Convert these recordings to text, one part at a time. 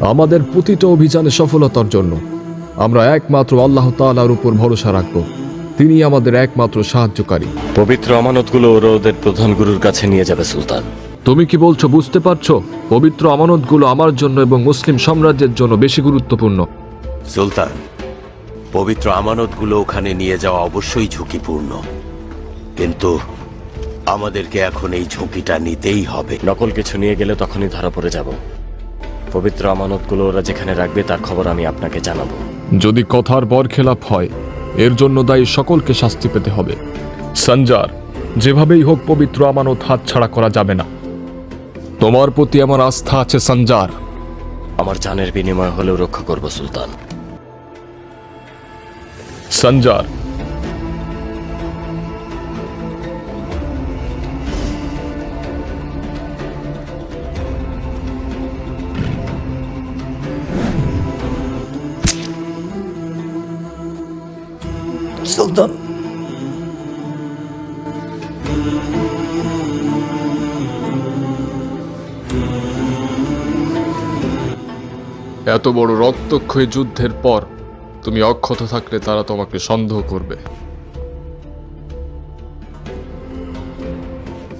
আমাদের প্রতিটা অভিযানে সফলতার জন্য। আমরা একমাত্র আল্লাহ তালার উপর ভরসা রাখব। তিনি আমাদের একমাত্র সাহায্যকারী। পবিত্র আমানতগুলো ওরা ওদের প্রধান গুরুর কাছে নিয়ে যাবে সুলতান। তুমি কি বলছো বুঝতে পারছ? পবিত্র আমানতগুলো আমার জন্য এবং মুসলিম সাম্রাজ্যের জন্য বেশি গুরুত্বপূর্ণ। সুলতান পবিত্র আমানতগুলো ওখানে নিয়ে যাওয়া অবশ্যই ঝুঁকিপূর্ণ। কিন্তু আমাদেরকে এখন এই ঝুঁকিটা নিতেই হবে। নকল কিছু নিয়ে গেলে তখনই ধরা পড়ে যাব। পবিত্র আমানতগুলো ওরা যেখানে রাখবে তার খবর আমি আপনাকে জানাব। যদি কথার বরখেলাপ হয় এর জন্য দায়ী সকলকে শাস্তি পেতে হবে। সঞ্জার যেভাবেই হোক পবিত্র আমানত হাতছাড়া করা যাবে না। তোমার প্রতি আমার আস্থা আছে সঞ্জার। আমার জানের বিনিময় হলেও রক্ষা করব সুলতান। সঞ্জার সুলতান এত বড় রক্তক্ষয়ী যুদ্ধের পর তুমি অক্ষত থাকলে তারা তোমাকে সন্দেহ করবে।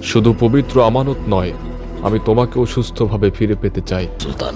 শুধু পবিত্র আমানত নয় আমি তোমাকেও সুস্থভাবে ফিরে পেতে চাই। সুলতান